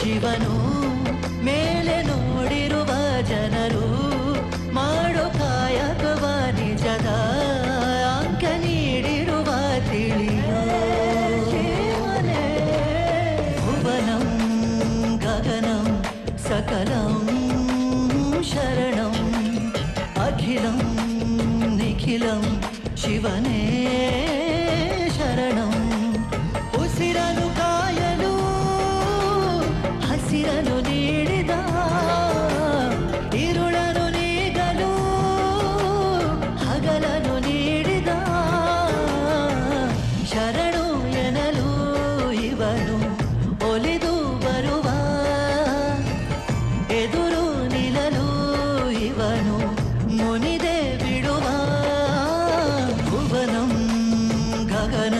ಶಿವನು ಮೇಲೆ ನೋಡಿರುವ ಜನರು ಮಾಡೋ ಕಾಯಕವ ನಿಜದ ಅಂಕ ನೀಡಿರುವ ತಿಳಿಯೋ ಶಿವನೇ ಭುವನಂ ಗಗನಂ ಸಕಲಂ ಶರಣಂ ಹಸಿರನು ನೀಡಿದ ಇರುಳನು ನೀಗಲು ಹಗಲನು ನೀಡಿದ ಶರಣು ಎನಲು ಇವನು ಒಲಿದು ಬರುವ ಎದುರು ನಿಲಲು ಇವನು ಮುನಿದೆ ಬಿಡುವ ಭುವನಂ ಗಗನ